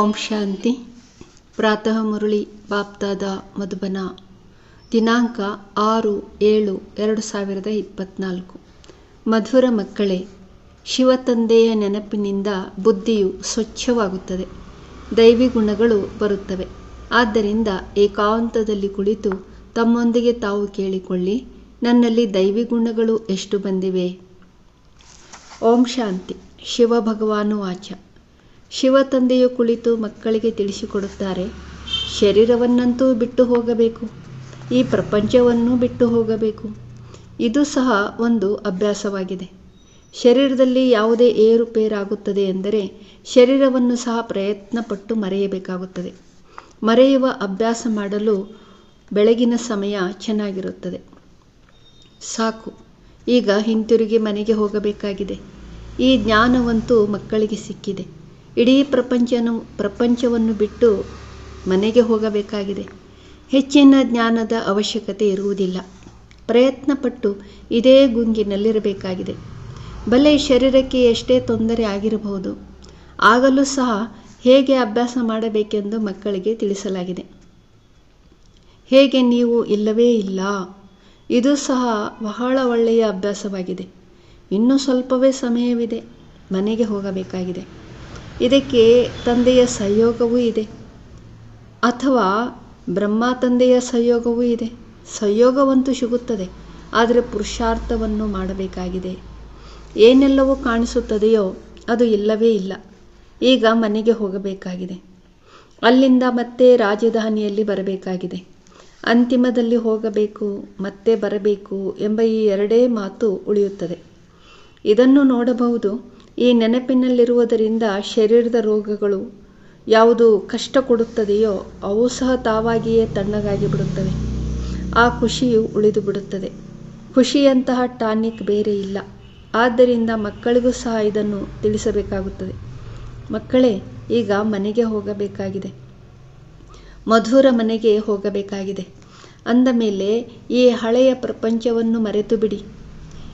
ಓಂ ಶಾಂತಿ. ಪ್ರಾತಃ ಮುರಳಿ ಬಾಪ್ತಾದ ಮಧುಬನ. ದಿನಾಂಕ ಆರು ಏಳು ಎರಡು ಸಾವಿರದ ಇಪ್ಪತ್ನಾಲ್ಕು. ಮಧುರ ಮಕ್ಕಳೇ ಶಿವತಂದೆಯ ನೆನಪಿನಿಂದ ಬುದ್ಧಿಯು ಸ್ವಚ್ಛವಾಗುತ್ತದೆ. ದೈವಿ ಗುಣಗಳು ಬರುತ್ತವೆ. ಆದ್ದರಿಂದ ಏಕಾಂತದಲ್ಲಿ ಕುಳಿತು ತಮ್ಮೊಂದಿಗೆ ತಾವು ಕೇಳಿಕೊಳ್ಳಿ, ನನ್ನಲ್ಲಿ ದೈವಿ ಗುಣಗಳು ಎಷ್ಟು ಬಂದಿವೆ? ಓಂ ಶಾಂತಿ. ಶಿವ ಭಗವಾನು ಶಿವ ತಂದೆಯು ಕುಳಿತು ಮಕ್ಕಳಿಗೆ ತಿಳಿಸಿಕೊಡುತ್ತಾರೆ, ಶರೀರವನ್ನಂತೂ ಬಿಟ್ಟು ಹೋಗಬೇಕು. ಈ ಪ್ರಪಂಚವನ್ನು ಬಿಟ್ಟು ಹೋಗಬೇಕು. ಇದು ಸಹ ಒಂದು ಅಭ್ಯಾಸವಾಗಿದೆ. ಶರೀರದಲ್ಲಿ ಯಾವುದೇ ಏರುಪೇರಾಗುತ್ತದೆ ಎಂದರೆ ಶರೀರವನ್ನು ಸಹ ಪ್ರಯತ್ನಪಟ್ಟು ಮರೆಯಬೇಕಾಗುತ್ತದೆ. ಮರೆಯುವ ಅಭ್ಯಾಸ ಮಾಡಲು ಬೆಳಗಿನ ಸಮಯ ಚೆನ್ನಾಗಿರುತ್ತದೆ. ಸಾಕು, ಈಗ ಹಿಂತಿರುಗಿ ಮನೆಗೆ ಹೋಗಬೇಕಾಗಿದೆ. ಈ ಜ್ಞಾನವಂತೂ ಮಕ್ಕಳಿಗೆ ಸಿಕ್ಕಿದೆ. ಇಡೀ ಪ್ರಪಂಚನು ಪ್ರಪಂಚವನ್ನು ಬಿಟ್ಟು ಮನೆಗೆ ಹೋಗಬೇಕಾಗಿದೆ. ಹೆಚ್ಚಿನ ಜ್ಞಾನದ ಅವಶ್ಯಕತೆ ಇರುವುದಿಲ್ಲ. ಪ್ರಯತ್ನಪಟ್ಟು ಇದೇ ಗುಂಗಿನಲ್ಲಿರಬೇಕಾಗಿದೆ. ಬಲೆ ಶರೀರಕ್ಕೆ ಎಷ್ಟೇ ತೊಂದರೆ ಆಗಿರಬಹುದು, ಆಗಲೂ ಸಹ ಹೇಗೆ ಅಭ್ಯಾಸ ಮಾಡಬೇಕೆಂದು ಮಕ್ಕಳಿಗೆ ತಿಳಿಸಲಾಗಿದೆ. ಹೇಗೆ ನೀವು ಇಲ್ಲವೇ ಇಲ್ಲ, ಇದು ಸಹ ಬಹಳ ಒಳ್ಳೆಯ ಅಭ್ಯಾಸವಾಗಿದೆ. ಇನ್ನೂ ಸ್ವಲ್ಪವೇ ಸಮಯವಿದೆ, ಮನೆಗೆ ಹೋಗಬೇಕಾಗಿದೆ. ಇದಕ್ಕೆ ತಂದೆಯ ಸಹಯೋಗವೂ ಇದೆ. ಅಥವಾ ಬ್ರಹ್ಮ ತಂದೆಯ ಸಹಯೋಗವೂ ಇದೆ. ಸಹಯೋಗವಂತೂ ಸಿಗುತ್ತದೆ. ಆದರೆ ಪುರುಷಾರ್ಥವನ್ನು ಮಾಡಬೇಕಾಗಿದೆ. ಏನೆಲ್ಲವೂ ಕಾಣಿಸುತ್ತದೆಯೋ ಅದು ಇಲ್ಲವೇ ಇಲ್ಲ. ಈಗ ಮನೆಗೆ ಹೋಗಬೇಕಾಗಿದೆ. ಅಲ್ಲಿಂದ ಮತ್ತೆ ರಾಜಧಾನಿಯಲ್ಲಿ ಬರಬೇಕಾಗಿದೆ. ಅಂತಿಮದಲ್ಲಿ ಹೋಗಬೇಕು, ಮತ್ತೆ ಬರಬೇಕು ಎಂಬ ಈ ಎರಡೇ ಮಾತು ಉಳಿಯುತ್ತದೆ. ಇದನ್ನು ನೋಡಬಹುದು ಈ ನೆನಪಿನಲ್ಲಿರುವುದರಿಂದ ಶರೀರದ ರೋಗಗಳು ಯಾವುದು ಕಷ್ಟ ಕೊಡುತ್ತದೆಯೋ ಅವು ಸಹ ತಾವಾಗಿಯೇ ತಣ್ಣಗಾಗಿ ಬಿಡುತ್ತವೆ. ಆ ಖುಷಿಯು ಉಳಿದು ಬಿಡುತ್ತದೆ. ಖುಷಿಯಂತಹ ಟಾನಿಕ್ ಬೇರೆ ಇಲ್ಲ. ಆದ್ದರಿಂದ ಮಕ್ಕಳಿಗೂ ಸಹ ಇದನ್ನು ತಿಳಿಸಬೇಕಾಗುತ್ತದೆ. ಮಕ್ಕಳೇ, ಈಗ ಮನೆಗೆ ಹೋಗಬೇಕಾಗಿದೆ. ಮಧುರ ಮನೆಗೆ ಹೋಗಬೇಕಾಗಿದೆ. ಅಂದ ಮೇಲೆ ಈ ಹಳೆಯ ಪ್ರಪಂಚವನ್ನು ಮರೆತು ಬಿಡಿ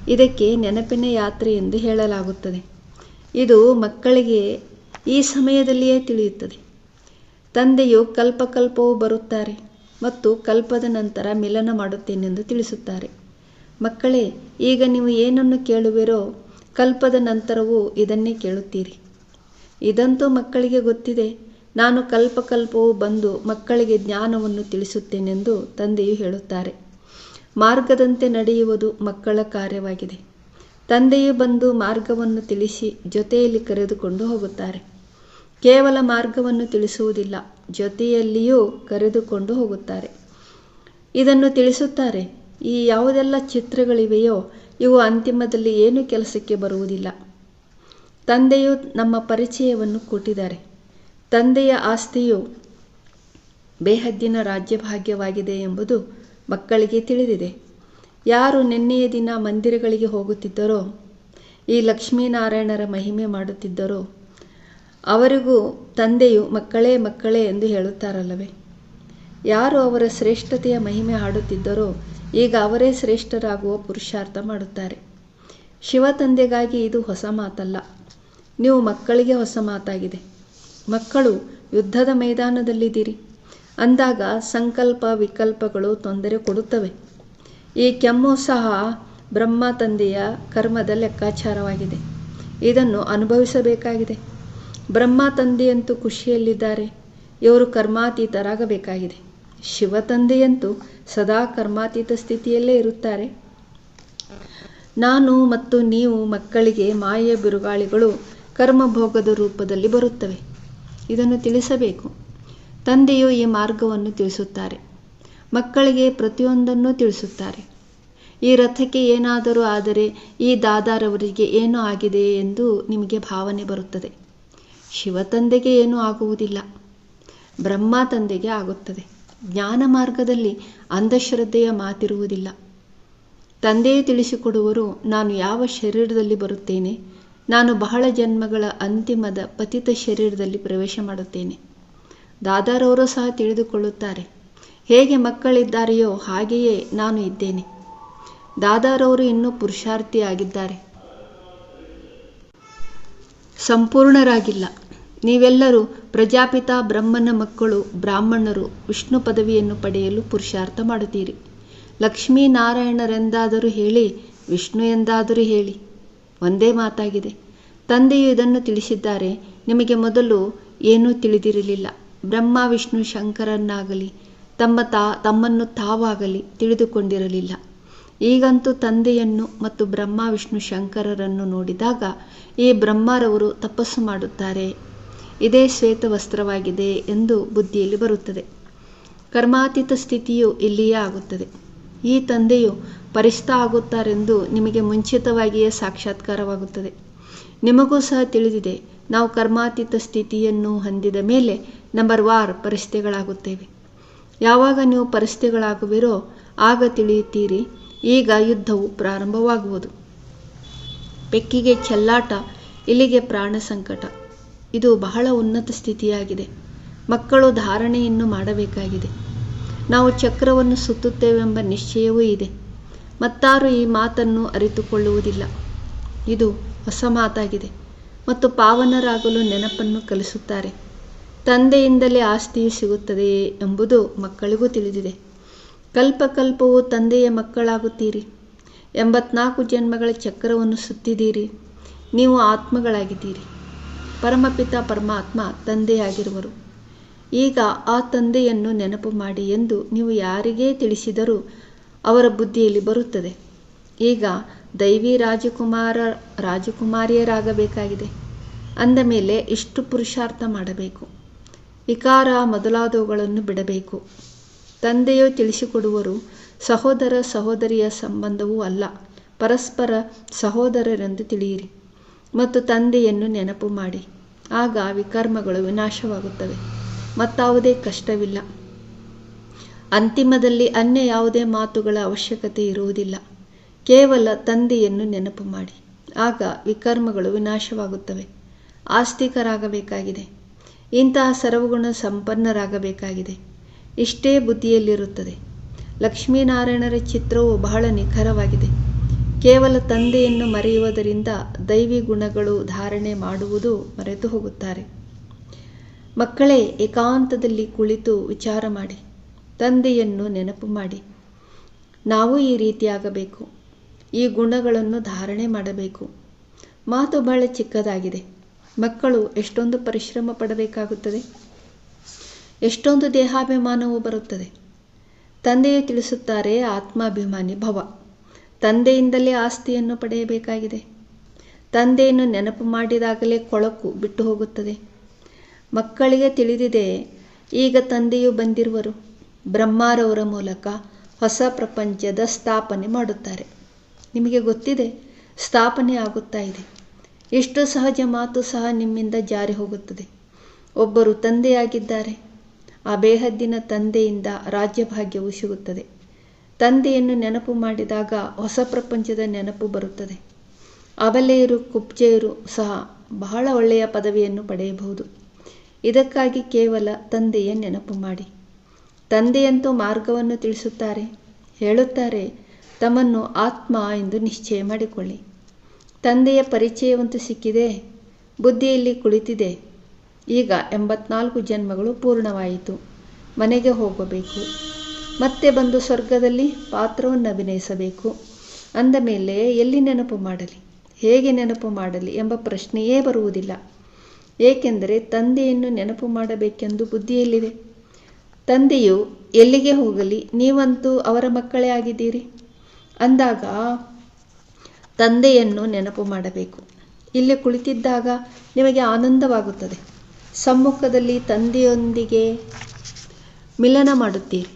ಇದಕ್ಕೆ ನೆನಪಿನ ಯಾತ್ರೆ ಎಂದು ಹೇಳಲಾಗುತ್ತದೆ. ಇದು ಮಕ್ಕಳಿಗೆ ಈ ಸಮಯದಲ್ಲಿಯೇ ತಿಳಿಯುತ್ತದೆ. ತಂದೆಯು ಕಲ್ಪಕಲ್ಪವೂ ಬರುತ್ತಾರೆ ಮತ್ತು ಕಲ್ಪದ ನಂತರ ಮಿಲನ ಮಾಡುತ್ತೇನೆಂದು ತಿಳಿಸುತ್ತಾರೆ. ಮಕ್ಕಳೇ, ಈಗ ನೀವು ಏನನ್ನು ಕೇಳುವಿರೋ ಕಲ್ಪದ ನಂತರವೂ ಇದನ್ನೇ ಕೇಳುತ್ತೀರಿ. ಇದಂತೂ ಮಕ್ಕಳಿಗೆ ಗೊತ್ತಿದೆ, ನಾನು ಕಲ್ಪಕಲ್ಪವು ಬಂದು ಮಕ್ಕಳಿಗೆ ಜ್ಞಾನವನ್ನು ತಿಳಿಸುತ್ತೇನೆಂದು ತಂದೆಯು ಹೇಳುತ್ತಾರೆ. ಮಾರ್ಗದಂತೆ ನಡೆಯುವುದು ಮಕ್ಕಳ ಕಾರ್ಯವಾಗಿದೆ. ತಂದೆಯು ಬಂದು ಮಾರ್ಗವನ್ನು ತಿಳಿಸಿ ಜೊತೆಯಲ್ಲಿ ಕರೆದುಕೊಂಡು ಹೋಗುತ್ತಾರೆ. ಕೇವಲ ಮಾರ್ಗವನ್ನು ತಿಳಿಸುವುದಿಲ್ಲ, ಜೊತೆಯಲ್ಲಿಯೂ ಕರೆದುಕೊಂಡು ಹೋಗುತ್ತಾರೆ. ಇದನ್ನು ತಿಳಿಸುತ್ತಾರೆ, ಈ ಯಾವುದೆಲ್ಲ ಚಿತ್ರಗಳಿವೆಯೋ, ಇವು ಅಂತಿಮದಲ್ಲಿ ಏನು ಕೆಲಸಕ್ಕೆ ಬರುವುದಿಲ್ಲ. ತಂದೆಯು ನಮ್ಮ ಪರಿಚಯವನ್ನು ಕೊಟ್ಟಿದ್ದಾರೆ. ತಂದೆಯ ಆಸ್ತಿಯು ಬೇಹದ್ದಿನ ರಾಜ್ಯಭಾಗ್ಯವಾಗಿದೆ ಎಂಬುದು ಮಕ್ಕಳಿಗೆ ತಿಳಿದಿದೆ. ಯಾರು ನಿನ್ನೆಯ ದಿನ ಮಂದಿರಗಳಿಗೆ ಹೋಗುತ್ತಿದ್ದರೋ, ಈ ಲಕ್ಷ್ಮೀನಾರಾಯಣರ ಮಹಿಮೆ ಮಾಡುತ್ತಿದ್ದರೋ, ಅವರಿಗೂ ತಂದೆಯು ಮಕ್ಕಳೇ ಮಕ್ಕಳೇ ಎಂದು ಹೇಳುತ್ತಾರಲ್ಲವೇ? ಯಾರು ಅವರ ಶ್ರೇಷ್ಠತೆಯ ಮಹಿಮೆ ಹಾಡುತ್ತಿದ್ದರೋ, ಈಗ ಅವರೇ ಶ್ರೇಷ್ಠರಾಗುವ ಪುರುಷಾರ್ಥ ಮಾಡುತ್ತಾರೆ. ಶಿವ ತಂದೆಗಾಗಿ ಇದು ಹೊಸ ಮಾತಲ್ಲ. ನೀವು ಮಕ್ಕಳಿಗೆ ಹೊಸ ಮಾತಾಗಿದೆ. ಮಕ್ಕಳು ಯುದ್ಧದ ಮೈದಾನದಲ್ಲಿದ್ದೀರಿ. ಅಂದಾಗ ಸಂಕಲ್ಪ ವಿಕಲ್ಪಗಳು ತೊಂದರೆ ಕೊಡುತ್ತವೆ. ಈ ಕೆಮ್ಮು ಸಹ ಬ್ರಹ್ಮ ತಂದೆಯ ಕರ್ಮದ ಲೆಕ್ಕಾಚಾರವಾಗಿದೆ. ಇದನ್ನು ಅನುಭವಿಸಬೇಕಾಗಿದೆ. ಬ್ರಹ್ಮ ತಂದೆಯಂತೂ ಖುಷಿಯಲ್ಲಿದ್ದಾರೆ. ಇವರು ಕರ್ಮಾತೀತರಾಗಬೇಕಾಗಿದೆ. ಶಿವ ತಂದೆಯಂತೂ ಸದಾ ಕರ್ಮಾತೀತ ಸ್ಥಿತಿಯಲ್ಲೇ ಇರುತ್ತಾರೆ. ನಾನು ಮತ್ತು ನೀವು ಮಕ್ಕಳಿಗೆ ಮಾಯೆಯ ಬಿರುಗಾಳಿಗಳು ಕರ್ಮಭೋಗದ ರೂಪದಲ್ಲಿ ಬರುತ್ತವೆ. ಇದನ್ನು ತಿಳಿಸಬೇಕು. ತಂದೆಯು ಈ ಮಾರ್ಗವನ್ನು ತಿಳಿಸುತ್ತಾರೆ. ಮಕ್ಕಳಿಗೆ ಪ್ರತಿಯೊಂದನ್ನು ತಿಳಿಸುತ್ತಾರೆ. ಈ ರಥಕ್ಕೆ ಏನಾದರೂ ಆದರೆ ಈ ದಾದಾರವರಿಗೆ ಏನು ಆಗಿದೆ ಎಂದು ನಿಮಗೆ ಭಾವನೆ ಬರುತ್ತದೆ. ಶಿವ ತಂದೆಗೆ ಏನೂ ಆಗುವುದಿಲ್ಲ. ಬ್ರಹ್ಮ ತಂದೆಗೆ ಆಗುತ್ತದೆ. ಜ್ಞಾನ ಮಾರ್ಗದಲ್ಲಿ ಅಂಧಶ್ರದ್ಧೆಯ ಮಾತಿರುವುದಿಲ್ಲ. ತಂದೆಯೇ ತಿಳಿಸಿಕೊಡುವರು, ನಾನು ಯಾವ ಶರೀರದಲ್ಲಿ ಬರುತ್ತೇನೆ? ನಾನು ಬಹಳ ಜನ್ಮಗಳ ಅಂತಿಮದ ಪತಿತ ಶರೀರದಲ್ಲಿ ಪ್ರವೇಶ ಮಾಡುತ್ತೇನೆ. ದಾದಾರವರು ಸಹ ತಿಳಿದುಕೊಳ್ಳುತ್ತಾರೆ. ಹೇಗೆ ಮಕ್ಕಳಿದ್ದಾರೆಯೋ ಹಾಗೆಯೇ ನಾನು ಇದ್ದೇನೆ. ದಾದಾರವರು ಇನ್ನೂ ಪುರುಷಾರ್ಥಿಯಾಗಿದ್ದಾರೆ. ಸಂಪೂರ್ಣರಾಗಿಲ್ಲ. ನೀವೆಲ್ಲರೂ ಪ್ರಜಾಪಿತ ಬ್ರಹ್ಮನ ಮಕ್ಕಳು, ಬ್ರಾಹ್ಮಣರು ವಿಷ್ಣು ಪದವಿಯನ್ನು ಪಡೆಯಲು ಪುರುಷಾರ್ಥ ಮಾಡುತ್ತೀರಿ. ಲಕ್ಷ್ಮೀನಾರಾಯಣರೆಂದಾದರೂ ಹೇಳಿ, ವಿಷ್ಣು ಎಂದಾದರೂ ಹೇಳಿ. ಒಂದೇ ಮಾತಾಗಿದೆ. ತಂದೆಯು ಇದನ್ನು ತಿಳಿಸಿದ್ದಾರೆ. ನಿಮಗೆ ಮೊದಲು ಏನೂ ತಿಳಿದಿರಲಿಲ್ಲ. ಬ್ರಹ್ಮ, ವಿಷ್ಣು, ಶಂಕರನ್ನಾಗಲಿ ತಮ್ಮ ತಾ, ತಮ್ಮನ್ನು ತಾವಾಗಲಿ ತಿಳಿದುಕೊಂಡಿರಲಿಲ್ಲ. ಈಗಂತೂ ತಂದೆಯನ್ನು ಮತ್ತು ಬ್ರಹ್ಮ, ವಿಷ್ಣು, ಶಂಕರರನ್ನು ನೋಡಿದಾಗ ಈ ಬ್ರಹ್ಮರವರು ತಪಸ್ಸು ಮಾಡುತ್ತಾರೆ. ಇದೇ ಶ್ವೇತ ವಸ್ತ್ರವಾಗಿದೆ ಎಂದು ಬುದ್ಧಿಯಲ್ಲಿ ಬರುತ್ತದೆ. ಕರ್ಮಾತೀತ ಸ್ಥಿತಿಯು ಇಲ್ಲಿಯೇ ಆಗುತ್ತದೆ. ಈ ತಂದೆಯು ಪರಿಸ್ಥ ಆಗುತ್ತಾರೆಂದು ನಿಮಗೆ ಮುಂಚಿತವಾಗಿಯೇ ಸಾಕ್ಷಾತ್ಕಾರವಾಗುತ್ತದೆ. ನಿಮಗೂ ಸಹ ತಿಳಿದಿದೆ, ನಾವು ಕರ್ಮಾತೀತ ಸ್ಥಿತಿಯನ್ನು ಹೊಂದಿದ ಮೇಲೆ ನಂಬರ್ ವಾರ್ ಪರಿಸ್ಥಿತಿಗಳಾಗುತ್ತೇವೆ. ಯಾವಾಗ ನೀವು ಪರಿಸ್ಥಿತಿಗಳಾಗುವಿರೋ ಆಗ ತಿಳಿಯುತ್ತೀರಿ. ಈಗ ಯುದ್ಧವು ಪ್ರಾರಂಭವಾಗುವುದು. ಬೆಕ್ಕಿಗೆ ಚೆಲ್ಲಾಟ ಇಲ್ಲಿಗೆ ಪ್ರಾಣ ಸಂಕಟ. ಇದು ಬಹಳ ಉನ್ನತ ಸ್ಥಿತಿಯಾಗಿದೆ. ಮಕ್ಕಳು ಧಾರಣೆಯನ್ನು ಮಾಡಬೇಕಾಗಿದೆ. ನಾವು ಚಕ್ರವನ್ನು ಸುತ್ತುತ್ತೇವೆಂಬ ನಿಶ್ಚಯವೂ ಇದೆ. ಮತ್ತಾರು ಈ ಮಾತನ್ನು ಅರಿತುಕೊಳ್ಳುವುದಿಲ್ಲ. ಇದು ಹೊಸ ಮಾತಾಗಿದೆ. ಮತ್ತು ಪಾವನರಾಗಲು ನೆನಪನ್ನು ಕಲಿಸುತ್ತಾರೆ. ತಂದೆಯಿಂದಲೇ ಆಸ್ತಿಯು ಸಿಗುತ್ತದೆಯೇ ಎಂಬುದು ಮಕ್ಕಳಿಗೂ ತಿಳಿದಿದೆ. ಕಲ್ಪಕಲ್ಪವು ತಂದೆಯ ಮಕ್ಕಳಾಗುತ್ತೀರಿ. ಎಂಬತ್ನಾಲ್ಕು ಜನ್ಮಗಳ ಚಕ್ರವನ್ನು ಸುತ್ತಿದ್ದೀರಿ. ನೀವು ಆತ್ಮಗಳಾಗಿದ್ದೀರಿ. ಪರಮಪಿತ ಪರಮಾತ್ಮ ತಂದೆಯಾಗಿರುವರು. ಈಗ ಆ ತಂದೆಯನ್ನು ನೆನಪು ಮಾಡಿ ಎಂದು ನೀವು ಯಾರಿಗೇ ತಿಳಿಸಿದರೂ ಅವರ ಬುದ್ಧಿಯಲ್ಲಿ ಬರುತ್ತದೆ. ಈಗ ದೈವಿ ರಾಜಕುಮಾರ ರಾಜಕುಮಾರಿಯರಾಗಬೇಕಾಗಿದೆ. ಅಂದ ಮೇಲೆ ಇಷ್ಟು ಪುರುಷಾರ್ಥ ಮಾಡಬೇಕು. ವಿಕಾರ ಮೊದಲಾದವುಗಳನ್ನು ಬಿಡಬೇಕು. ತಂದೆಯು ತಿಳಿಸಿಕೊಡುವರು, ಸಹೋದರ ಸಹೋದರಿಯ ಸಂಬಂಧವೂ ಅಲ್ಲ, ಪರಸ್ಪರ ಸಹೋದರರೆಂದು ತಿಳಿಯಿರಿ ಮತ್ತು ತಂದೆಯನ್ನು ನೆನಪು ಮಾಡಿ. ಆಗ ವಿಕರ್ಮಗಳು ವಿನಾಶವಾಗುತ್ತವೆ, ಮತ್ತಾವುದೇ ಕಷ್ಟವಿಲ್ಲ. ಅಂತಿಮದಲ್ಲಿ ಅನ್ಯ ಯಾವುದೇ ಮಾತುಗಳ ಅವಶ್ಯಕತೆ ಇರುವುದಿಲ್ಲ, ಕೇವಲ ತಂದೆಯನ್ನು ನೆನಪು ಮಾಡಿ. ಆಗ ವಿಕರ್ಮಗಳು ವಿನಾಶವಾಗುತ್ತವೆ, ಆಸ್ತಿಕರಾಗಬೇಕಾಗಿದೆ. ಇಂತಹ ಸರ್ವಗುಣ ಸಂಪನ್ನರಾಗಬೇಕಾಗಿದೆ. ಇಷ್ಟೇ ಬುದ್ಧಿಯಲ್ಲಿರುತ್ತದೆ. ಲಕ್ಷ್ಮೀನಾರಾಯಣರ ಚಿತ್ರವು ಬಹಳ ನಿಖರವಾಗಿದೆ. ಕೇವಲ ತಂದೆಯನ್ನು ಮರೆಯುವುದರಿಂದ ದೈವಿ ಗುಣಗಳು ಧಾರಣೆ ಮಾಡುವುದು ಮರೆತು ಹೋಗುತ್ತಾರೆ. ಮಕ್ಕಳೇ, ಏಕಾಂತದಲ್ಲಿ ಕುಳಿತು ವಿಚಾರ ಮಾಡಿ, ತಂದೆಯನ್ನು ನೆನಪು ಮಾಡಿ. ನಾವು ಈ ರೀತಿಯಾಗಬೇಕು. ಈ ಗುಣಗಳನ್ನು ಧಾರಣೆ ಮಾಡಬೇಕು. ಮಾತು ಬಹಳ ಚಿಕ್ಕದಾಗಿದೆ. ಮಕ್ಕಳು ಎಷ್ಟೊಂದು ಪರಿಶ್ರಮ ಪಡಬೇಕಾಗುತ್ತದೆ. ಎಷ್ಟೊಂದು ದೇಹಾಭಿಮಾನವೂ ಬರುತ್ತದೆ. ತಂದೆಯು ತಿಳಿಸುತ್ತಾರೆ ಆತ್ಮಾಭಿಮಾನಿ ಭವ. ತಂದೆಯಿಂದಲೇ ಆಸ್ತಿಯನ್ನು ಪಡೆಯಬೇಕಾಗಿದೆ. ತಂದೆಯನ್ನು ನೆನಪು ಮಾಡಿದಾಗಲೇ ಕೊಳಕು ಬಿಟ್ಟು ಹೋಗುತ್ತದೆ. ಮಕ್ಕಳಿಗೆ ತಿಳಿದಿದೆ, ಈಗ ತಂದೆಯು ಬಂದಿರುವರು. ಬ್ರಹ್ಮಾರವರ ಮೂಲಕ ಹೊಸ ಪ್ರಪಂಚದ ಸ್ಥಾಪನೆ ಮಾಡುತ್ತಾರೆ. ನಿಮಗೆ ಗೊತ್ತಿದೆ, ಸ್ಥಾಪನೆ ಆಗುತ್ತಾ ಇದೆ. ಇಷ್ಟು ಸಹಜ ಮಾತು ಸಹ ನಿಮ್ಮಿಂದ ಜಾರಿ ಹೋಗುತ್ತದೆ. ಒಬ್ಬರು ತಂದೆಯಾಗಿದ್ದಾರೆ. ಆ ಬೇಹದ್ದಿನ ತಂದೆಯಿಂದ ರಾಜ್ಯಭಾಗ್ಯವು ಸಿಗುತ್ತದೆ. ತಂದೆಯನ್ನು ನೆನಪು ಮಾಡಿದಾಗ ಹೊಸ ಪ್ರಪಂಚದ ನೆನಪು ಬರುತ್ತದೆ. ಅಬಲೆಯರು ಕುಬ್ಜೆಯರು ಸಹ ಬಹಳ ಒಳ್ಳೆಯ ಪದವಿಯನ್ನು ಪಡೆಯಬಹುದು. ಇದಕ್ಕಾಗಿ ಕೇವಲ ತಂದೆಯ ನೆನಪು ಮಾಡಿ. ತಂದೆಯಂತೂ ಮಾರ್ಗವನ್ನು ತಿಳಿಸುತ್ತಾರೆ. ಹೇಳುತ್ತಾರೆ, ತಮ್ಮನ್ನು ಆತ್ಮ ಎಂದು ನಿಶ್ಚಯ ಮಾಡಿಕೊಳ್ಳಿ. ತಂದೆಯ ಪರಿಚಯವಂತೂ ಸಿಕ್ಕಿದೆ, ಬುದ್ಧಿಯಲ್ಲಿ ಕುಳಿತಿದೆ. ಈಗ ಎಂಬತ್ನಾಲ್ಕು ಜನ್ಮಗಳು ಪೂರ್ಣವಾಯಿತು, ಮನೆಗೆ ಹೋಗಬೇಕು. ಮತ್ತೆ ಬಂದು ಸ್ವರ್ಗದಲ್ಲಿ ಪಾತ್ರವನ್ನು ಅಭಿನಯಿಸಬೇಕು. ಅಂದ ಮೇಲೆ ಎಲ್ಲಿ ನೆನಪು ಮಾಡಲಿ, ಹೇಗೆ ನೆನಪು ಮಾಡಲಿ ಎಂಬ ಪ್ರಶ್ನೆಯೇ ಬರುವುದಿಲ್ಲ. ಏಕೆಂದರೆ ತಂದೆಯನ್ನು ನೆನಪು ಮಾಡಬೇಕೆಂದು ಬುದ್ಧಿಯಲ್ಲಿದೆ ತಂದೆಯು ಎಲ್ಲಿಗೆ ಹೋಗಲಿ, ನೀವಂತೂ ಅವರ ಮಕ್ಕಳೇ ಆಗಿದ್ದೀರಿ? ಅಂದಾಗ ತಂದೆಯನ್ನು ನೆನಪು ಮಾಡಬೇಕು. ಇಲ್ಲಿ ಕುಳಿತಿದ್ದಾಗ ನಿಮಗೆ ಆನಂದವಾಗುತ್ತದೆ. ಸಮ್ಮುಖದಲ್ಲಿ ತಂದೆಯೊಂದಿಗೆ ಮಿಲನ ಮಾಡುತ್ತೀರಿ.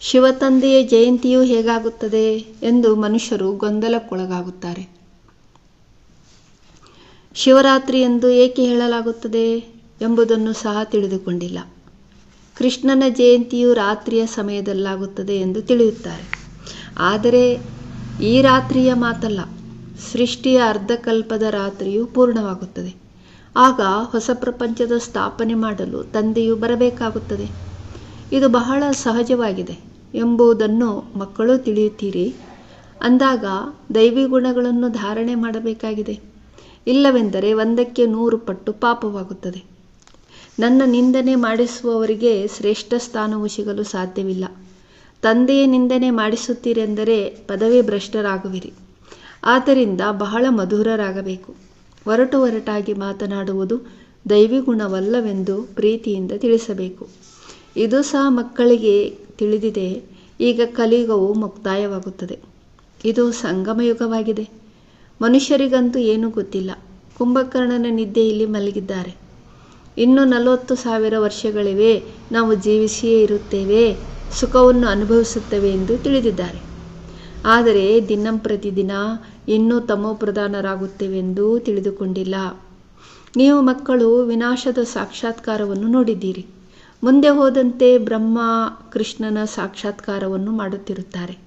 ಶಿವತಂದೆಯ ಜಯಂತಿಯು ಹೇಗಾಗುತ್ತದೆ ಎಂದು ಮನುಷ್ಯರು ಗೊಂದಲಕ್ಕೊಳಗಾಗುತ್ತಾರೆ. ಶಿವರಾತ್ರಿ ಎಂದು ಏಕೆ ಹೇಳಲಾಗುತ್ತದೆ ಎಂಬುದನ್ನು ಸಹ ತಿಳಿದುಕೊಂಡಿಲ್ಲ. ಕೃಷ್ಣನ ಜಯಂತಿಯು ರಾತ್ರಿಯ ಸಮಯದಲ್ಲಾಗುತ್ತದೆ ಎಂದು ತಿಳಿಯುತ್ತಾರೆ. ಆದರೆ ಈ ರಾತ್ರಿಯ ಮಾತಲ್ಲ, ಸೃಷ್ಟಿಯ ಅರ್ಧಕಲ್ಪದ ರಾತ್ರಿಯು ಪೂರ್ಣವಾಗುತ್ತದೆ. ಆಗ ಹೊಸ ಪ್ರಪಂಚದ ಸ್ಥಾಪನೆ ಮಾಡಲು ತಂದೆಯು ಬರಬೇಕಾಗುತ್ತದೆ. ಇದು ಬಹಳ ಸಹಜವಾಗಿದೆ ಎಂಬುದನ್ನು ಮಕ್ಕಳು ತಿಳಿಯುತ್ತೀರಿ. ಅಂದಾಗ ದೈವಿ ಗುಣಗಳನ್ನು ಧಾರಣೆ ಮಾಡಬೇಕಾಗಿದೆ. ಇಲ್ಲವೆಂದರೆ ಒಂದಕ್ಕೆ ನೂರು ಪಟ್ಟು ಪಾಪವಾಗುತ್ತದೆ. ನನ್ನ ನಿಂದನೆ ಮಾಡಿಸುವವರಿಗೆ ಶ್ರೇಷ್ಠ ಸ್ಥಾನವು ಸಿಗಲು ಸಾಧ್ಯವಿಲ್ಲ. ತಂದೆಯ ನಿಂದನೆ ಮಾಡಿಸುತ್ತೀರೆಂದರೆ ಪದವಿ ಭ್ರಷ್ಟರಾಗುವಿರಿ. ಆದ್ದರಿಂದ ಬಹಳ ಮಧುರರಾಗಬೇಕು. ಒರಟು ಒರಟಾಗಿ ಮಾತನಾಡುವುದು ದೈವಿ ಗುಣವಲ್ಲವೆಂದು ಪ್ರೀತಿಯಿಂದ ತಿಳಿಸಬೇಕು. ಇದು ಸಹ ಮಕ್ಕಳಿಗೆ ತಿಳಿದಿದೆ. ಈಗ ಕಲಿಯುಗವು ಮುಕ್ತಾಯವಾಗುತ್ತದೆ. ಇದು ಸಂಗಮಯುಗವಾಗಿದೆ. ಮನುಷ್ಯರಿಗಂತೂ ಏನೂ ಗೊತ್ತಿಲ್ಲ. ಕುಂಭಕರ್ಣನ ನಿದ್ದೆಯಲ್ಲಿ ಮಲಗಿದ್ದಾರೆ. ಇನ್ನು ನಲವತ್ತು ಸಾವಿರ ವರ್ಷಗಳಿವೆ. ನಾವು ಜೀವಿಸಿಯೇ ಇರುತ್ತೇವೆ. ಸುಖವನ್ನು ಅನುಭವಿಸುತ್ತವೆ ಎಂದು ತಿಳಿದಿದ್ದಾರೆ. ಆದರೆ ದಿನಂಪ್ರತಿದಿನ ಇನ್ನೂ ತಮೋಪ್ರಧಾನರಾಗುತ್ತೇವೆಂದೂ ತಿಳಿದುಕೊಂಡಿಲ್ಲ. ನೀವು ಮಕ್ಕಳು ವಿನಾಶದ ಸಾಕ್ಷಾತ್ಕಾರವನ್ನು ನೋಡಿದ್ದೀರಿ. ಮುಂದೆ ಹೋದಂತೆ ಬ್ರಹ್ಮ ಕೃಷ್ಣನ ಸಾಕ್ಷಾತ್ಕಾರವನ್ನು ಮಾಡುತ್ತಿರುತ್ತಾರೆ.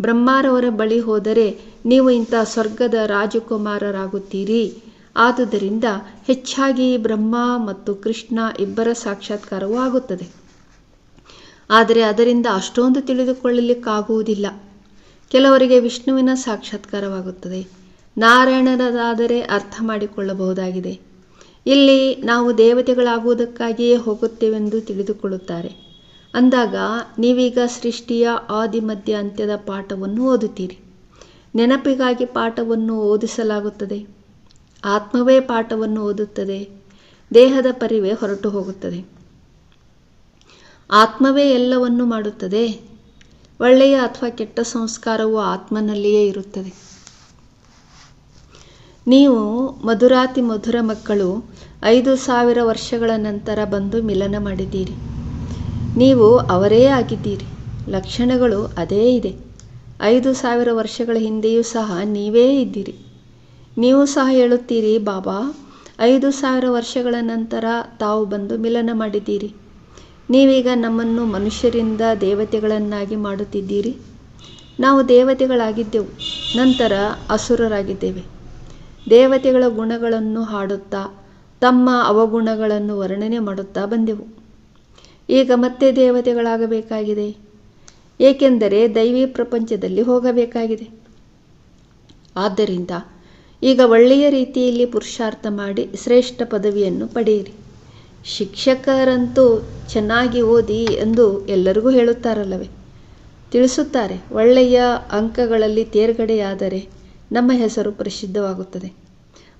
ಬ್ರಹ್ಮಾರವರ ಬಳಿ ಹೋದರೆ ನೀವು ಇಂಥ ಸ್ವರ್ಗದ ರಾಜಕುಮಾರರಾಗುತ್ತೀರಿ. ಆದುದರಿಂದ ಹೆಚ್ಚಾಗಿ ಬ್ರಹ್ಮ ಮತ್ತು ಕೃಷ್ಣ ಇಬ್ಬರ ಸಾಕ್ಷಾತ್ಕಾರವೂ ಆಗುತ್ತದೆ. ಆದರೆ ಅದರಿಂದ ಅಷ್ಟೊಂದು ತಿಳಿದುಕೊಳ್ಳಲಿಕ್ಕಾಗುವುದಿಲ್ಲ. ಕೆಲವರಿಗೆ ವಿಷ್ಣುವಿನ ಸಾಕ್ಷಾತ್ಕಾರವಾಗುತ್ತದೆ. ನಾರಾಯಣನದಾದರೆ ಅರ್ಥ ಮಾಡಿಕೊಳ್ಳಬಹುದಾಗಿದೆ. ಇಲ್ಲಿ ನಾವು ದೇವತೆಗಳಾಗುವುದಕ್ಕಾಗಿಯೇ ಹೋಗುತ್ತೇವೆಂದು ತಿಳಿದುಕೊಳ್ಳುತ್ತಾರೆ. ಅಂದಾಗ ನೀವೀಗ ಸೃಷ್ಟಿಯ ಆದಿ ಮಧ್ಯ ಅಂತ್ಯದ ಪಾಠವನ್ನು ಓದುತ್ತೀರಿ. ನೆನಪಿಗಾಗಿ ಪಾಠವನ್ನು ಓದಿಸಲಾಗುತ್ತದೆ. ಆತ್ಮವೇ ಪಾಠವನ್ನು ಓದುತ್ತದೆ. ದೇಹದ ಪರಿವೆ ಹೊರಟು ಹೋಗುತ್ತದೆ. ಆತ್ಮವೇ ಎಲ್ಲವನ್ನು ಮಾಡುತ್ತದೆ. ಒಳ್ಳೆಯ ಅಥವಾ ಕೆಟ್ಟ ಸಂಸ್ಕಾರವು ಆತ್ಮನಲ್ಲಿಯೇ ಇರುತ್ತದೆ. ನೀವು ಮಧುರಾತಿ ಮಧುರ ಮಕ್ಕಳು ಐದು ಸಾವಿರ ವರ್ಷಗಳ ನಂತರ ಬಂದು ಮಿಲನ ಮಾಡಿದ್ದೀರಿ. ನೀವು ಅವರೇ ಆಗಿದ್ದೀರಿ. ಲಕ್ಷಣಗಳು ಅದೇ ಇದೆ. ಐದು ಸಾವಿರ ವರ್ಷಗಳ ಹಿಂದೆಯೂ ಸಹ ನೀವೇ ಇದ್ದೀರಿ. ನೀವು ಸಹ ಹೇಳುತ್ತೀರಿ, ಬಾಬಾ, ಐದು ಸಾವಿರ ವರ್ಷಗಳ ನಂತರ ತಾವು ಬಂದು ಮಿಲನ ಮಾಡಿದ್ದೀರಿ. ನೀವೀಗ ನಮ್ಮನ್ನು ಮನುಷ್ಯರಿಂದ ದೇವತೆಗಳನ್ನಾಗಿ ಮಾಡುತ್ತಿದ್ದೀರಿ. ನಾವು ದೇವತೆಗಳಾಗಿದ್ದೆವು, ನಂತರ ಅಸುರರಾಗಿದ್ದೇವೆ. ದೇವತೆಗಳ ಗುಣಗಳನ್ನು ಹಾಡುತ್ತಾ, ತಮ್ಮ ಅವಗುಣಗಳನ್ನು ವರ್ಣನೆ ಮಾಡುತ್ತಾ ಬಂದೆವು. ಈಗ ಮತ್ತೆ ದೇವತೆಗಳಾಗಬೇಕಾಗಿದೆ. ಏಕೆಂದರೆ ದೈವಿ ಪ್ರಪಂಚದಲ್ಲಿ ಹೋಗಬೇಕಾಗಿದೆ. ಆದ್ದರಿಂದ ಈಗ ಒಳ್ಳೆಯ ರೀತಿಯಲ್ಲಿ ಪುರುಷಾರ್ಥ ಮಾಡಿ ಶ್ರೇಷ್ಠ ಪದವಿಯನ್ನು ಪಡೆಯಿರಿ. ಶಿಕ್ಷಕರಂತೂ ಚೆನ್ನಾಗಿ ಓದಿ ಎಂದು ಎಲ್ಲರಿಗೂ ಹೇಳುತ್ತಾರಲ್ಲವೇ? ತಿಳಿಸುತ್ತಾರೆ, ಒಳ್ಳೆಯ ಅಂಕಗಳಲ್ಲಿ ತೇರ್ಗಡೆಯಾದರೆ ನಮ್ಮ ಹೆಸರು ಪ್ರಸಿದ್ಧವಾಗುತ್ತದೆ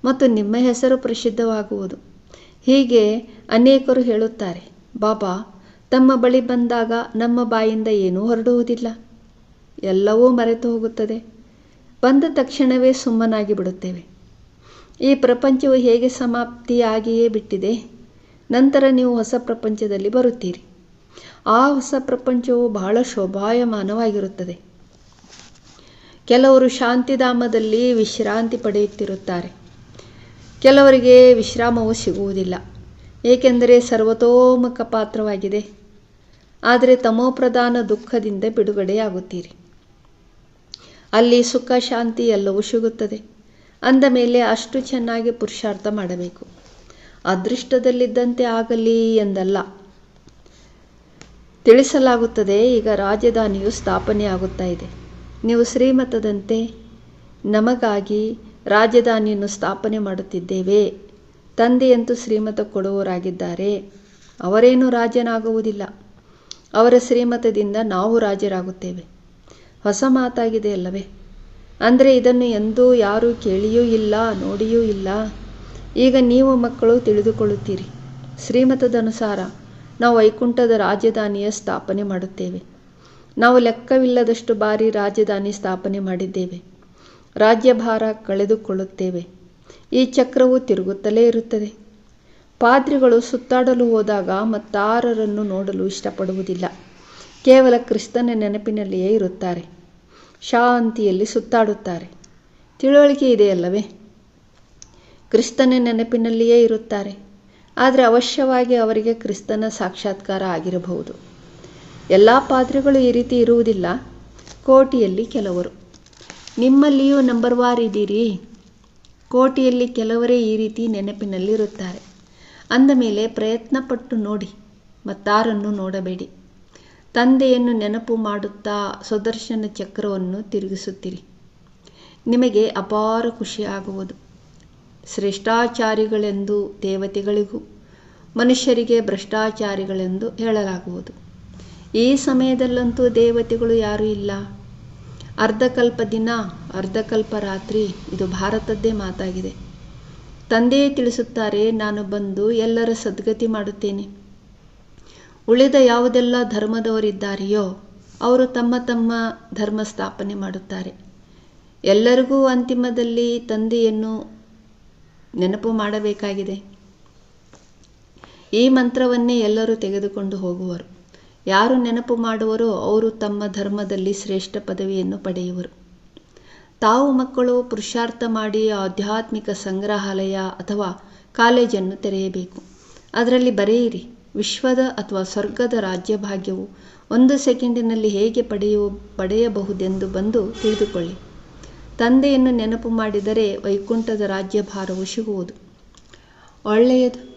ಮತ್ತು ನಿಮ್ಮ ಹೆಸರು ಪ್ರಸಿದ್ಧವಾಗುವುದು. ಹೀಗೆ ಅನೇಕರು ಹೇಳುತ್ತಾರೆ, ಬಾಬಾ, ತಮ್ಮ ಬಳಿ ಬಂದಾಗ ನಮ್ಮ ಬಾಯಿಂದ ಏನೂ ಹೊರಡುವುದಿಲ್ಲ. ಎಲ್ಲವೂ ಮರೆತು ಹೋಗುತ್ತದೆ. ಬಂದ ತಕ್ಷಣವೇ ಸುಮ್ಮನಾಗಿ ಬಿಡುತ್ತೇವೆ. ಈ ಪ್ರಪಂಚವು ಹೇಗೆ ಸಮಾಪ್ತಿಯಾಗಿಯೇ ಬಿಟ್ಟಿದೆ? ನಂತರ ನೀವು ಹೊಸ ಪ್ರಪಂಚದಲ್ಲಿ ಬರುತ್ತೀರಿ. ಆ ಹೊಸ ಪ್ರಪಂಚವು ಬಹಳ ಶೋಭಾಯಮಾನವಾಗಿರುತ್ತದೆ. ಕೆಲವರು ಶಾಂತಿಧಾಮದಲ್ಲಿ ವಿಶ್ರಾಂತಿ ಪಡೆಯುತ್ತಿರುತ್ತಾರೆ. ಕೆಲವರಿಗೆ ವಿಶ್ರಾಮವು ಸಿಗುವುದಿಲ್ಲ. ಏಕೆಂದರೆ ಸರ್ವತೋಮುಖ ಪಾತ್ರವಾಗಿದೆ. ಆದರೆ ತಮೋಪ್ರಧಾನ ದುಃಖದಿಂದ ಬಿಡುಗಡೆಯಾಗುತ್ತೀರಿ. ಅಲ್ಲಿ ಸುಖ, ಶಾಂತಿ ಎಲ್ಲವೂ ಸಿಗುತ್ತದೆ. ಅಂದ ಮೇಲೆ ಅಷ್ಟು ಚೆನ್ನಾಗಿ ಪುರುಷಾರ್ಥ ಮಾಡಬೇಕು. ಅದೃಷ್ಟದಲ್ಲಿದ್ದಂತೆ ಆಗಲಿ ಎಂದಲ್ಲ. ತಿಳಿಸಲಾಗುತ್ತದೆ, ಈಗ ರಾಜಧಾನಿಯು ಸ್ಥಾಪನೆಯಾಗುತ್ತಾ ಇದೆ. ನೀವು ಶ್ರೀಮತದಂತೆ ನಮಗಾಗಿ ರಾಜಧಾನಿಯನ್ನು ಸ್ಥಾಪನೆ ಮಾಡುತ್ತಿದ್ದೇವೆ. ತಂದೆಯಂತೂ ಶ್ರೀಮತ ಕೊಡುವವರಾಗಿದ್ದಾರೆ. ಅವರೇನು ರಾಜನಾಗುವುದಿಲ್ಲ. ಅವರ ಶ್ರೀಮತದಿಂದ ನಾವು ರಾಜರಾಗುತ್ತೇವೆ. ಹೊಸ ಮಾತಾಗಿದೆ ಅಲ್ಲವೇ? ಅಂದರೆ ಇದನ್ನು ಎಂದೂ ಯಾರೂ ಕೇಳಿಯೂ ಇಲ್ಲ, ನೋಡಿಯೂ ಇಲ್ಲ. ಈಗ ನೀವು ಮಕ್ಕಳು ತಿಳಿದುಕೊಳ್ಳುತ್ತೀರಿ. ಶ್ರೀಮತದನುಸಾರ ನಾವು ವೈಕುಂಠದ ರಾಜಧಾನಿಯ ಸ್ಥಾಪನೆ ಮಾಡುತ್ತೇವೆ. ನಾವು ಲೆಕ್ಕವಿಲ್ಲದಷ್ಟು ಬಾರಿ ರಾಜಧಾನಿ ಸ್ಥಾಪನೆ ಮಾಡಿದ್ದೇವೆ. ರಾಜ್ಯಭಾರ ಕಳೆದುಕೊಳ್ಳುತ್ತೇವೆ. ಈ ಚಕ್ರವು ತಿರುಗುತ್ತಲೇ ಇರುತ್ತದೆ. ಪಾದ್ರಿಗಳು ಸುತ್ತಾಡಲು ಹೋದಾಗ ಮತ್ತಾರರನ್ನು ನೋಡಲು ಇಷ್ಟಪಡುವುದಿಲ್ಲ. ಕೇವಲ ಕ್ರಿಸ್ತನ ನೆನಪಿನಲ್ಲಿಯೇ ಇರುತ್ತಾರೆ. ಶಾಂತಿಯಲ್ಲಿ ಸುತ್ತಾಡುತ್ತಾರೆ. ತಿಳುವಳಿಕೆ ಇದೆಯಲ್ಲವೇ? ಕ್ರಿಸ್ತನ ನೆನಪಿನಲ್ಲಿಯೇ ಇರುತ್ತಾರೆ. ಆದರೆ ಅವಶ್ಯವಾಗಿ ಅವರಿಗೆ ಕ್ರಿಸ್ತನ ಸಾಕ್ಷಾತ್ಕಾರ ಆಗಿರಬಹುದು. ಎಲ್ಲ ಪಾದ್ರಿಗಳು ಈ ರೀತಿ ಇರುವುದಿಲ್ಲ. ಕೋಟಿಯಲ್ಲಿ ಕೆಲವರು. ನಿಮ್ಮಲ್ಲಿಯೂ ನಂಬರ್ ವಾರ್ ಇದ್ದೀರಿ. ಕೋಟಿಯಲ್ಲಿ ಕೆಲವರೇ ಈ ರೀತಿ ನೆನಪಿನಲ್ಲಿರುತ್ತಾರೆ. ಅಂದ ಮೇಲೆ ಪ್ರಯತ್ನಪಟ್ಟು ನೋಡಿ, ಮತ್ತಾರನ್ನು ನೋಡಬೇಡಿ. ತಂದೆಯನ್ನು ನೆನಪು ಮಾಡುತ್ತಾ ಸುದರ್ಶನ ಚಕ್ರವನ್ನು ತಿರುಗಿಸುತ್ತೀರಿ. ನಿಮಗೆ ಅಪಾರ ಖುಷಿಯಾಗುವುದು. ಶ್ರೇಷ್ಠಾಚಾರಿಗಳೆಂದು ದೇವತೆಗಳಿಗೂ, ಮನುಷ್ಯರಿಗೆ ಭ್ರಷ್ಟಾಚಾರಿಗಳೆಂದು ಹೇಳಲಾಗುವುದು. ಈ ಸಮಯದಲ್ಲಂತೂ ದೇವತೆಗಳು ಯಾರೂ ಇಲ್ಲ. ಅರ್ಧಕಲ್ಪ ದಿನ, ಅರ್ಧಕಲ್ಪ ರಾತ್ರಿ, ಇದು ಭಾರತದ್ದೇ ಮಾತಾಗಿದೆ. ತಂದೆಯೇ ತಿಳಿಸುತ್ತಾರೆ, ನಾನು ಬಂದು ಎಲ್ಲರ ಸದ್ಗತಿ ಮಾಡುತ್ತೇನೆ. ಉಳಿದ ಯಾವುದೆಲ್ಲ ಧರ್ಮದವರಿದ್ದಾರೆಯೋ, ಅವರು ತಮ್ಮ ತಮ್ಮ ಧರ್ಮ ಸ್ಥಾಪನೆ ಮಾಡುತ್ತಾರೆ. ಎಲ್ಲರಿಗೂ ಅಂತಿಮದಲ್ಲಿ ತಂದೆಯನ್ನು ನೆನಪು ಮಾಡಬೇಕಾಗಿದೆ. ಈ ಮಂತ್ರವನ್ನೇ ಎಲ್ಲರೂ ತೆಗೆದುಕೊಂಡು ಹೋಗುವರು. ಯಾರು ನೆನಪು ಮಾಡುವರೋ ಅವರು ತಮ್ಮ ಧರ್ಮದಲ್ಲಿ ಶ್ರೇಷ್ಠ ಪದವಿಯನ್ನು ಪಡೆಯುವರು. ತಾವು ಮಕ್ಕಳು ಪುರುಷಾರ್ಥ ಮಾಡಿ ಆಧ್ಯಾತ್ಮಿಕ ಸಂಗ್ರಹಾಲಯ ಅಥವಾ ಕಾಲೇಜನ್ನು ತೆರೆಯಬೇಕು. ಅದರಲ್ಲಿ ಬರೆಯಿರಿ, ವಿಶ್ವದ ಅಥವಾ ಸ್ವರ್ಗದ ರಾಜ್ಯಭಾಗ್ಯವು ಒಂದು ಸೆಕೆಂಡಿನಲ್ಲಿ ಹೇಗೆ ಪಡೆಯುವ ಪಡೆಯಬಹುದೆಂದು ಬಂದು ತಿಳಿದುಕೊಳ್ಳಿ. ತಂದೆಯನ್ನು ನೆನಪು ಮಾಡಿದರೆ ವೈಕುಂಠದ ರಾಜ್ಯಭಾರವು ಸಿಗುವುದು. ಒಳ್ಳೆಯದು.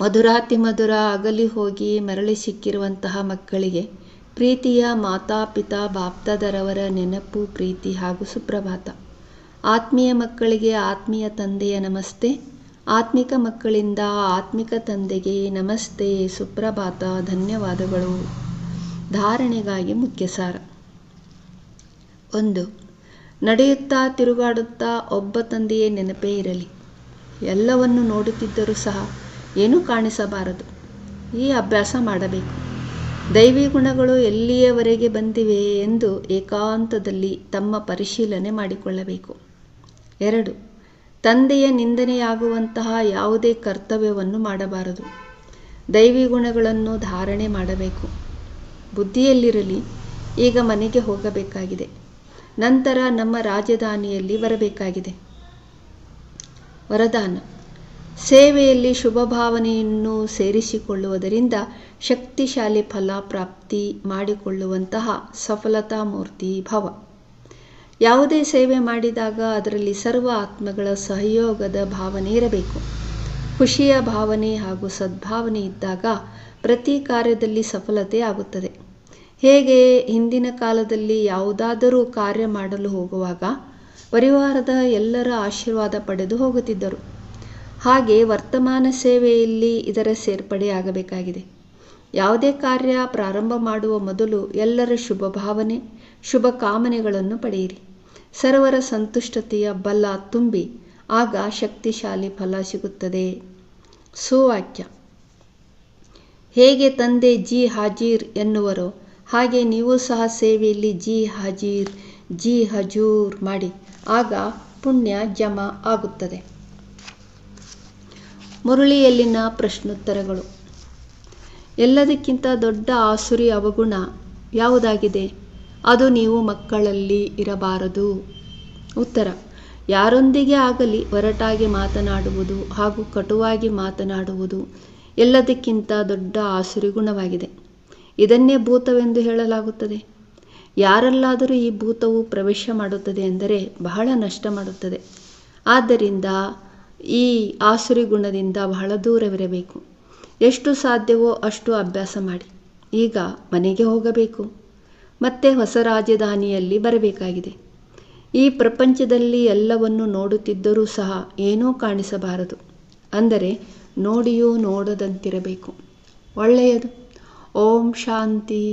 ಮಧುರಾತಿ ಮಧುರ ಅಗಲಿ ಹೋಗಿ ಮರಳಿ ಸಿಕ್ಕಿರುವಂತಹ ಮಕ್ಕಳಿಗೆ ಪ್ರೀತಿಯ ಮಾತಾಪಿತಾ ಬಾಪ್ತಾದರವರ ನೆನಪು, ಪ್ರೀತಿ ಹಾಗೂ ಸುಪ್ರಭಾತ. ಆತ್ಮೀಯ ಮಕ್ಕಳಿಗೆ ಆತ್ಮೀಯ ತಂದೆಯ ನಮಸ್ತೆ, ಆತ್ಮಿಕ ಮಕ್ಕಳಿಂದ ಆತ್ಮಿಕ ತಂದೆಗೆ ನಮಸ್ತೆ, ಸುಪ್ರಭಾತ, ಧನ್ಯವಾದಗಳು. ಧಾರಣೆಗಾಗಿ ಮುಖ್ಯ ಸಾರ ಒಂದು ನಡೆಯುತ್ತಾ ತಿರುಗಾಡುತ್ತಾ ಒಬ್ಬ ತಂದೆಯೇ ನೆನಪೇ ಇರಲಿ. ಎಲ್ಲವನ್ನು ನೋಡುತ್ತಿದ್ದರೂ ಸಹ ಏನೂ ಕಾಣಿಸಬಾರದು. ಈ ಅಭ್ಯಾಸ ಮಾಡಬೇಕು. ದೈವಿ ಗುಣಗಳು ಎಲ್ಲಿಯವರೆಗೆ ಬಂದಿವೆ ಎಂದು ಏಕಾಂತದಲ್ಲಿ ತಮ್ಮ ಪರಿಶೀಲನೆ ಮಾಡಿಕೊಳ್ಳಬೇಕು. ಎರಡು, ತಂದೆಯ ನಿಂದನೆಯಾಗುವಂತಹ ಯಾವುದೇ ಕರ್ತವ್ಯವನ್ನು ಮಾಡಬಾರದು. ದೈವಿ ಗುಣಗಳನ್ನು ಧಾರಣೆ ಮಾಡಬೇಕು. ಬುದ್ಧಿಯಲ್ಲಿರಲಿ, ಈಗ ಮನೆಗೆ ಹೋಗಬೇಕಾಗಿದೆ. ನಂತರ ನಮ್ಮ ರಾಜಧಾನಿಯಲ್ಲಿ ಬರಬೇಕಾಗಿದೆ. ವರದಾನ. ಸೇವೆಯಲ್ಲಿ ಶುಭ ಭಾವನೆಯನ್ನು ಸೇರಿಸಿಕೊಳ್ಳುವುದರಿಂದ ಶಕ್ತಿಶಾಲಿ ಫಲ ಪ್ರಾಪ್ತಿ ಮಾಡಿಕೊಳ್ಳುವಂತಹ ಸಫಲತಾ ಮೂರ್ತಿ ಭವ. ಯಾವುದೇ ಸೇವೆ ಮಾಡಿದಾಗ ಅದರಲ್ಲಿ ಸರ್ವ ಆತ್ಮಗಳ ಸಹಯೋಗದ ಭಾವನೆ ಇರಬೇಕು. ಖುಷಿಯ ಭಾವನೆ ಹಾಗೂ ಸದ್ಭಾವನೆ ಇದ್ದಾಗ ಪ್ರತಿ ಕಾರ್ಯದಲ್ಲಿ ಸಫಲತೆ ಆಗುತ್ತದೆ. ಹೇಗೆ ಹಿಂದಿನ ಕಾಲದಲ್ಲಿ ಯಾವುದಾದರೂ ಕಾರ್ಯ ಮಾಡಲು ಹೋಗುವಾಗ ಪರಿವಾರದ ಎಲ್ಲರ ಆಶೀರ್ವಾದ ಪಡೆದು ಹೋಗುತ್ತಿದ್ದರು. ಹಾಗೆ ವರ್ತಮಾನ ಸೇವೆಯಲ್ಲಿ ಇದರ ಸೇರ್ಪಡೆಯಾಗಬೇಕಾಗಿದೆ ಯಾವುದೇ ಕಾರ್ಯ ಪ್ರಾರಂಭ ಮಾಡುವ ಮೊದಲು ಎಲ್ಲರ ಶುಭ ಭಾವನೆ, ಶುಭ ಕಾಮನೆಗಳನ್ನು ಪಡೆಯಿರಿ. ಸರ್ವರ ಸಂತುಷ್ಟತೆಯ ಬಲ ತುಂಬಿ ಆಗ ಶಕ್ತಿಶಾಲಿ ಫಲ ಸಿಗುತ್ತದೆ. ಸುವಾಕ್ಯ. ಹೇಗೆ ತಂದೆ ಜಿ. ಹಾಜೀರ್ ಎನ್ನುವರೋ ಹಾಗೆ ನೀವು ಸಹ ಸೇವೆಯಲ್ಲಿ ಜಿ ಹಾಜೀರ್, ಜಿ ಹಜೂರ್ ಮಾಡಿ. ಆಗ ಪುಣ್ಯ ಜಮಾ ಆಗುತ್ತದೆ. ಮುರುಳಿಯಲ್ಲಿನ ಪ್ರಶ್ನೋತ್ತರಗಳು. ಎಲ್ಲದಕ್ಕಿಂತ ದೊಡ್ಡ ಆಸುರಿ ಅವಗುಣ ಯಾವುದಾಗಿದೆ? ಅದು ನೀವು ಮಕ್ಕಳಲ್ಲಿ ಇರಬಾರದು. ಉತ್ತರ. ಯಾರೊಂದಿಗೆ ಆಗಲಿ ಒರಟಾಗಿ ಮಾತನಾಡುವುದು ಹಾಗೂ ಕಟುವಾಗಿ ಮಾತನಾಡುವುದು ಎಲ್ಲದಕ್ಕಿಂತ ದೊಡ್ಡ ಆಸುರಿ ಗುಣವಾಗಿದೆ. ಇದನ್ನೇ ಭೂತವೆಂದು ಹೇಳಲಾಗುತ್ತದೆ. ಯಾರಲ್ಲಾದರೂ ಈ ಭೂತವು ಪ್ರವೇಶ ಮಾಡುತ್ತದೆ ಎಂದರೆ ಬಹಳ ನಷ್ಟ ಮಾಡುತ್ತದೆ. ಆದ್ದರಿಂದ ಈ ಆಸುರಿ ಗುಣದಿಂದ ಬಹಳ ದೂರವಿರಬೇಕು. ಎಷ್ಟು ಸಾಧ್ಯವೋ ಅಷ್ಟು ಅಭ್ಯಾಸ ಮಾಡಿ. ಈಗ ಮನೆಗೆ ಹೋಗಬೇಕು. ಮತ್ತೆ ಹೊಸ ರಾಜಧಾನಿಯಲ್ಲಿ ಬರಬೇಕಾಗಿದೆ. ಈ ಪ್ರಪಂಚದಲ್ಲಿ ಎಲ್ಲವನ್ನು ನೋಡುತ್ತಿದ್ದರೂ ಸಹ ಏನೂ ಕಾಣಿಸಬಾರದು. ಅಂದರೆ ನೋಡಿಯೂ ನೋಡದಂತಿರಬೇಕು. ಒಳ್ಳೆಯದು. ಓಂ ಶಾಂತಿ